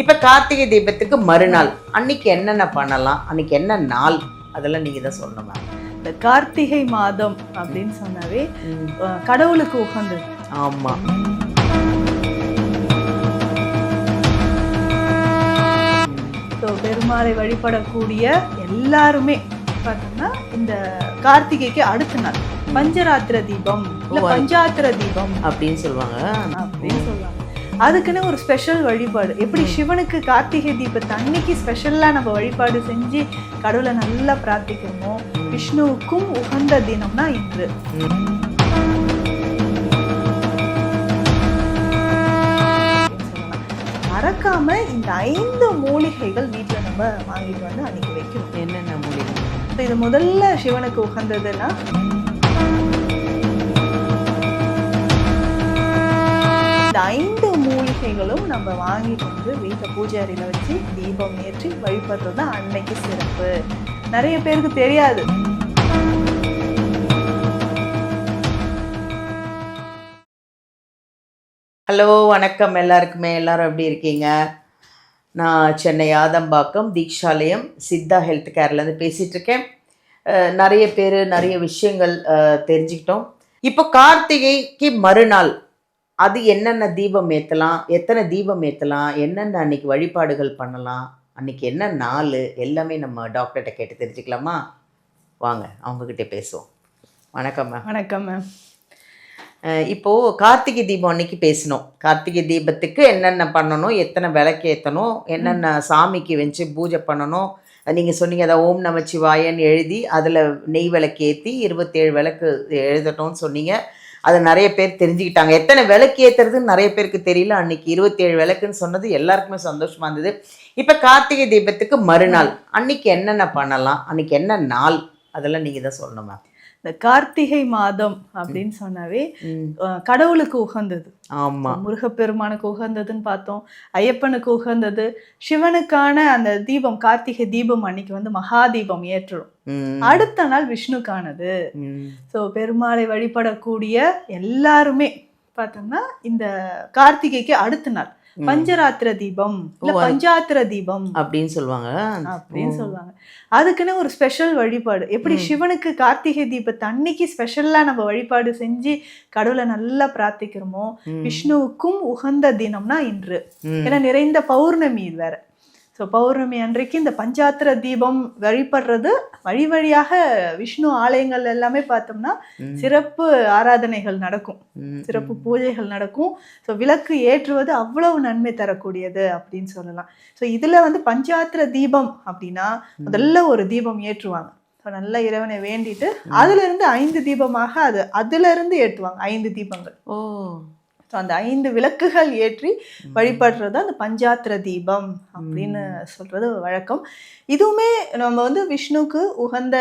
இப்போ கார்த்திகை தீபத்துக்கு மறுநாள். அன்னைக்கு என்னென்ன பண்ணலாம்? அன்னைக்கு என்ன நாள்? அதெல்லாம் நீங்கள் தான் சொல்லணும் இந்த கார்த்திகை மாதம் அப்படின்னு சொன்னாவே கடவுளுக்கு உகந்தது. ஆமாம் ஸோ பெருமாளை வழிபடக்கூடிய எல்லாருமே பார்த்தோம்னா இந்த கார்த்திகைக்கு அடுத்த நாள். பஞ்சராத்திர தீபம் பஞ்சாத்திர தீபம். அப்படின்னு சொல்லுவாங்க. அப்படின்னு சொல்லுவாங்க. அதுக்குன்னு ஒரு ஸ்பெஷல் வழிபாடு. எப்படி சிவனுக்கு கார்த்திகை தீபத்தை அன்னைக்கு ஸ்பெஷலா நம்ம வழிபாடு செஞ்சு கடவுளை நல்லா பிரார்த்திக்கிறோமோ விஷ்ணுவுக்கும் உகந்த தினம்னா இன்று. மறக்காம இந்த ஐந்து மூலிகைகள் வீட்ல நம்ம வாங்கிட்டு வந்து அன்னைக்கு வைக்கணும். என்னென்ன மூலிகை? இப்ப இது முதல்ல சிவனுக்கு உகந்ததுன்னா நம்ம வாங்கிட்டு வந்து வீட்டை பூஜை அறையில் வச்சு தீபம் ஏற்றி வழிபடுறது தான் அன்னைக்கு சிறப்பு. நிறைய பேருக்கு தெரியாது. ஹலோ வணக்கம் எல்லாருக்குமே. எல்லாரும் எப்படி இருக்கீங்க? நான் சென்னை ஆதம்பாக்கம் தீக்ஷாலயம் சித்தா ஹெல்த் கேர்லேருந்து பேசிகிட்டு இருக்கேன். நிறைய பேர் நிறைய விஷயங்கள் தெரிஞ்சுக்கிட்டோம். இப்போ கார்த்திகைக்கு மறுநாள் அது என்னென்ன தீபம் ஏற்றலாம் எத்தனை தீபம் ஏற்றலாம் என்னென்ன அன்னைக்கு வழிபாடுகள் பண்ணலாம் அன்னைக்கு என்ன நாள் எல்லாமே நம்ம டாக்டர்கிட்ட கேட்டு தெரிஞ்சுக்கலாமா? வாங்க அவங்கக்கிட்ட பேசுவோம். வணக்கம் மேம் வணக்கம் மேம் அஹ் இப்போ கார்த்திகை தீபம் அன்னைக்கு பேசினோம் கார்த்திகை தீபத்துக்கு என்னென்ன பண்ணணும் எத்தனை விளக்கு ஏற்றணும் என்னென்ன சாமிக்கு வச்சு பூஜை பண்ணணும் நீங்கள் சொன்னீங்க அதை ஓம் நமச்சிவாயன்னு எழுதி அதில் நெய் விளக்கு ஏற்றி இருபத்தேழு விளக்கு எழுதட்டும்னு சொன்னீங்க. அதை நிறைய பேர் தெரிஞ்சுக்கிட்டாங்க. எத்தனை விளக்கு ஏற்றுறதுன்னு நிறைய பேருக்கு தெரியல. அன்னைக்கு இருபத்தேழு விளக்குன்னு சொன்னது எல்லாருக்குமே சந்தோஷமா இருந்தது. இப்போ கார்த்திகை தீபத்துக்கு மறுநாள். அன்னைக்கு என்னென்ன பண்ணலாம்? அன்னைக்கு என்ன நாள்? அதெல்லாம் நீங்கள் தான் சொல்லணும்? மேம் இந்த கார்த்திகை மாதம் அப்படின்னு சொன்னாவே கடவுளுக்கு உகந்தது. ஆமாம் முருகப்பெருமானுக்கு உகந்ததுன்னு பார்த்தோம் ஐயப்பனுக்கு உகந்தது சிவனுக்கான அந்த தீபம் கார்த்திகை தீபம் அன்னைக்கு வந்து மகா தீபம் ஏற்றுறோம் ம். அடுத்த நாள் விஷ்ணுக்கானது. ஸோ பெருமாளை வழிபடக்கூடிய எல்லாருமே பார்த்தோம்னா இந்த கார்த்திகைக்கு அடுத்த நாள். பஞ்சராத்திர தீபம் இல்ல பஞ்சாத்திர தீபம் அப்படின்னு சொல்லுவாங்க அப்படின்னு. சொல்லுவாங்க அதுக்குன்னு ஒரு ஸ்பெஷல் வழிபாடு எப்படி. சிவனுக்கு கார்த்திகை தீபத்தை அன்னைக்கு ஸ்பெஷலா நம்ம வழிபாடு செஞ்சு கடவுளை நல்லா பிரார்த்திக்கிறோமோ. விஷ்ணுவுக்கும் உகந்த தினம்னா இன்று. ஏன்னா நிறைந்த பௌர்ணமி வேற ஸோ பௌர்ணமி அன்றைக்கு இந்த பஞ்சாத்திர தீபம் வழிபடுறது வழி வழியாக விஷ்ணு ஆலயங்கள் எல்லாமே பார்த்தோம்னா. சிறப்பு ஆராதனைகள் நடக்கும். சிறப்பு பூஜைகள் நடக்கும். ஸோ விளக்கு ஏற்றுவது அவ்வளவு நன்மை தரக்கூடியது அப்படின்னு சொல்லலாம். ஸோ இதில் வந்து பஞ்சாத்திர தீபம் அப்படின்னா முதல்ல ஒரு தீபம் ஏற்றுவாங்க. ஸோ நல்ல இறைவனை வேண்டிட்டு அதுல இருந்து ஐந்து தீபமாக அது அதுல இருந்து ஏற்றுவாங்க. ஐந்து தீபங்கள். ஓ. ஸோ அந்த ஐந்து விளக்குகள் ஏற்றி வழிபடுறது அந்த பஞ்சாத்திர தீபம் அப்படின்னு சொல்றது வழக்கம். இதுவுமே நம்ம வந்து விஷ்ணுக்கு உகந்த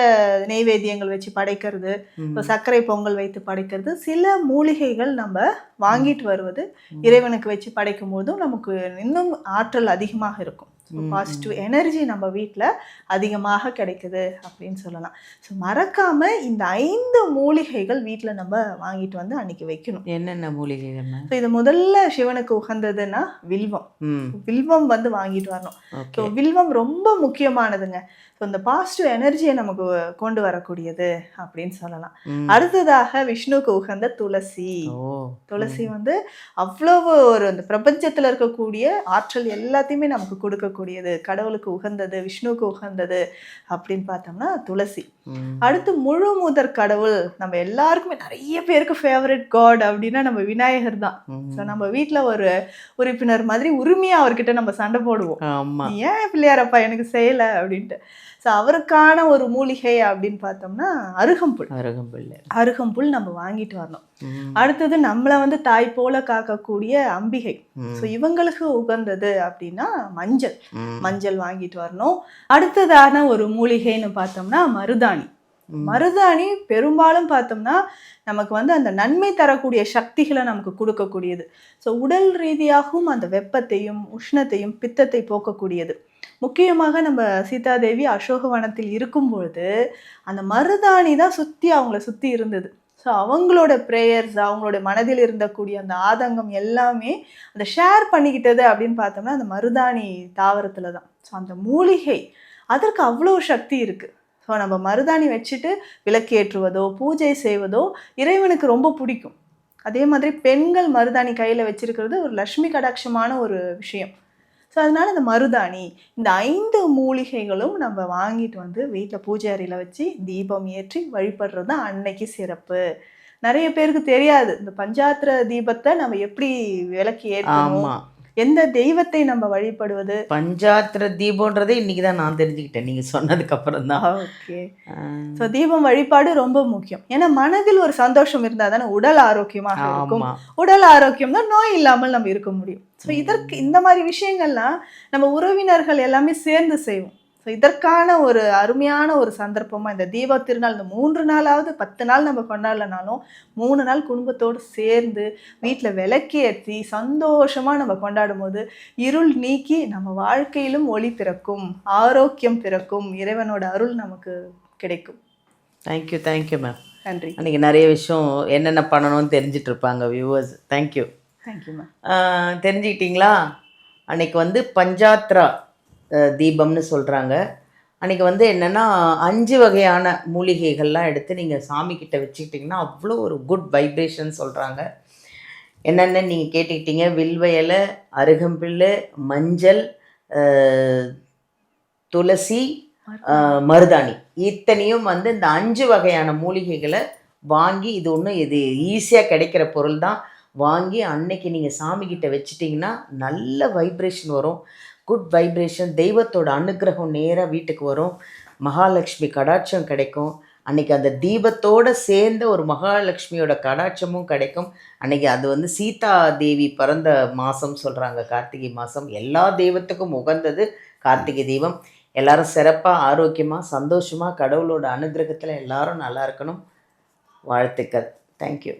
நெய்வேத்தியங்கள் வச்சு படைக்கிறது. இப்போ சர்க்கரை பொங்கல் வைத்து படைக்கிறது சில மூலிகைகள் நம்ம வாங்கிட்டு வருவது இறைவனுக்கு வச்சு படைக்கும் போதும் நமக்கு இன்னும் ஆற்றல் அதிகமாக இருக்கும். பாசிட்டிவ் எனர்ஜி நம்ம வீட்டில் அதிகமாக கிடைக்குது அப்படின்னு சொல்லலாம். ஸோ மறக்காம இந்த ஐந்து மூலிகைகள் வீட்டில் நம்ம வாங்கிட்டு வந்து அன்னைக்கு வைக்கணும். என்னென்ன மூலிகைகள் ஸோ இது முதல்ல சிவனுக்கு உகந்ததுன்னா வில்வம். வில்வம் வந்து வாங்கிட்டு வரணும். ஸோ வில்வம் ரொம்ப முக்கியமானதுங்க. ஸோ இந்த பாசிட்டிவ் எனர்ஜியை நமக்கு கொண்டு வரக்கூடியது அப்படின்னு சொல்லலாம். அடுத்ததாக விஷ்ணுக்கு உகந்த துளசி. துளசி வந்து அவ்வளவு ஒரு இந்த பிரபஞ்சத்தில் இருக்கக்கூடிய ஆற்றல் எல்லாத்தையுமே நமக்கு கொடுக்கக்கூடியது கடவுளுக்கு உகந்தது விஷ்ணுவுக்கு உகந்தது அப்படின்னு பார்த்தோம்னா துளசி. அடுத்து முழு முதற் கடவுள். நம்ம எல்லாருக்குமே நிறைய பேருக்கு ஃபேவரட் காட் அப்படின்னா நம்ம விநாயகர் தான். ஸோ நம்ம வீட்டில் ஒரு உறுப்பினர் மாதிரி உரிமையாக அவர்கிட்ட நம்ம சண்டை போடுவோம். ஏன் பிள்ளையாரப்பா எனக்கு செய்யலை? அப்படின்ட்டு. ஸோ அவருக்கான ஒரு மூலிகை அப்படின்னு பார்த்தோம்னா அருகம்புல். அருகம்பிள்ளை அருகம்புல் நம்ம வாங்கிட்டு வரணும். அடுத்தது நம்மளை வந்து தாய் போல காக்கக்கூடிய அம்பிகை. ஸோ இவங்களுக்கு உகந்தது அப்படின்னா மஞ்சள். மஞ்சள் வாங்கிட்டு வரணும். அடுத்ததான ஒரு மூலிகைன்னு பார்த்தோம்னா மருதாணி. மருதாணி பெரும்பாலும் பார்த்தோம்னா நமக்கு வந்து அந்த நன்மை தரக்கூடிய சக்திகளை நமக்கு கொடுக்கக்கூடியது. ஸோ உடல் ரீதியாகவும் அந்த வெப்பத்தையும் உஷ்ணத்தையும் பித்தத்தை போக்கக்கூடியது. முக்கியமாக நம்ம சீதாதேவி அசோகவனத்தில் இருக்கும் பொழுது அந்த மருதாணி தான் சுற்றி அவங்கள சுற்றி இருந்தது. ஸோ அவங்களோட ப்ரேயர்ஸ் அவங்களோட மனதில் இருந்தக்கூடிய அந்த ஆதங்கம் எல்லாமே அந்த ஷேர் பண்ணிக்கிட்டது அப்படின்னு பார்த்தோம்னா அந்த மருதாணி தாவரத்தில் தான். ஸோ அந்த மூலிகை அதற்கு அவ்வளோ சக்தி இருக்குது ஸோ நம்ம மருதாணி வச்சுட்டு விளக்கேற்றுவதோ பூஜை செய்வதோ இறைவனுக்கு ரொம்ப பிடிக்கும். அதே மாதிரி பெண்கள் மருதாணி கையில் வச்சுருக்கிறது ஒரு லக்ஷ்மி கடாட்சமான ஒரு விஷயம். ஸோ அதனால இந்த மருதாணி இந்த ஐந்து மூலிகைகளும் நம்ம வாங்கிட்டு வந்து வீட்டில் பூஜை அறையில் வச்சு தீபம் ஏற்றி வழிபடுறது தான் அன்னைக்கு சிறப்பு. நிறைய பேருக்கு தெரியாது இந்த பஞ்சாத்திர தீபத்தை நம்ம எப்படி விளக்கி ஏற்றணும்? எந்த தெய்வத்தை நம்ம வழிபடுவது? பஞ்சாத்திர தீபம்ன்றதே இன்னைக்கு தான் நான் தெரிஞ்சுக்கிட்டேன். நீங்க சொன்னதுக்கு அப்புறம் தான். ஓகே. ஸோ தீபம் வழிபாடு ரொம்ப முக்கியம். ஏன்னா மனதில் ஒரு சந்தோஷம் இருந்தால் தானே உடல் ஆரோக்கியமாக இருக்கும். உடல் ஆரோக்கியம் தான் நோய் இல்லாமல் நம்ம இருக்க முடியும். ஸோ இதற்கு இந்த மாதிரி விஷயங்கள்லாம் நம்ம உறவினர்கள் எல்லாமே சேர்ந்து செய்வோம். ஸோ இதற்கான ஒரு அருமையான ஒரு சந்தர்ப்பமாக இந்த தீப திருநாள் இந்த மூன்று நாளாவது பத்து நாள் நம்ம கொண்டாடலனாலும் மூணு நாள் குடும்பத்தோடு சேர்ந்து வீட்டில் விளக்கேற்றி சந்தோஷமாக நம்ம கொண்டாடும் போது இருள் நீக்கி நம்ம வாழ்க்கையிலும் ஒளி பிறக்கும் ஆரோக்கியம் பிறக்கும் இறைவனோட அருள் நமக்கு கிடைக்கும். தேங்க்யூ தேங்க்யூ மேம் நன்றி. அன்றைக்கி நிறைய விஷயம் என்னென்ன பண்ணணும்னு தெரிஞ்சிட்டு இருப்பாங்க viewers thank you thank you ma'am தெரிஞ்சுக்கிட்டீங்களா? அன்னைக்கு வந்து பஞ்சாத்ரா. தீபம்னு சொல்கிறாங்க அன்றைக்கி வந்து என்னென்னா அஞ்சு வகையான மூலிகைகள்லாம் எடுத்து நீங்கள் சாமி வச்சுக்கிட்டிங்கன்னா அவ்வளோ ஒரு குட் வைப்ரேஷன் சொல்கிறாங்க என்னென்ன நீங்கள் கேட்டுக்கிட்டீங்க? வில்வயலை இலை மஞ்சள் துளசி மருதாணி. இத்தனையும் வந்து இந்த அஞ்சு வகையான மூலிகைகளை வாங்கி இது ஒன்றும் இது ஈஸியாக கிடைக்கிற பொருள் தான் வாங்கி அன்னைக்கு நீங்கள் சாமிக்கிட்ட வச்சிட்டிங்கன்னா நல்ல வைப்ரேஷன் வரும். குட் வைப்ரேஷன் தெய்வத்தோட அனுக்கிரகம் நேராக வீட்டுக்கு வரும். மகாலட்சுமி கடாட்சம் கிடைக்கும். அன்னைக்கு அந்த தீபத்தோடு சேர்ந்த ஒரு மகாலட்சுமியோட கடாட்சமும் கிடைக்கும். அன்னைக்கு அது வந்து சீதா தேவி பிறந்த மாதம் சொல்கிறாங்க கார்த்திகை மாதம் எல்லா தெய்வத்துக்கும் உகந்தது கார்த்திகை தீபம். எல்லாரும் சிறப்பாக ஆரோக்கியமாக சந்தோஷமாக கடவுளோட அனுகிரகத்தில் எல்லாரும் நல்லா இருக்கணும். வாழ்த்துக்கள். தேங்க்யூ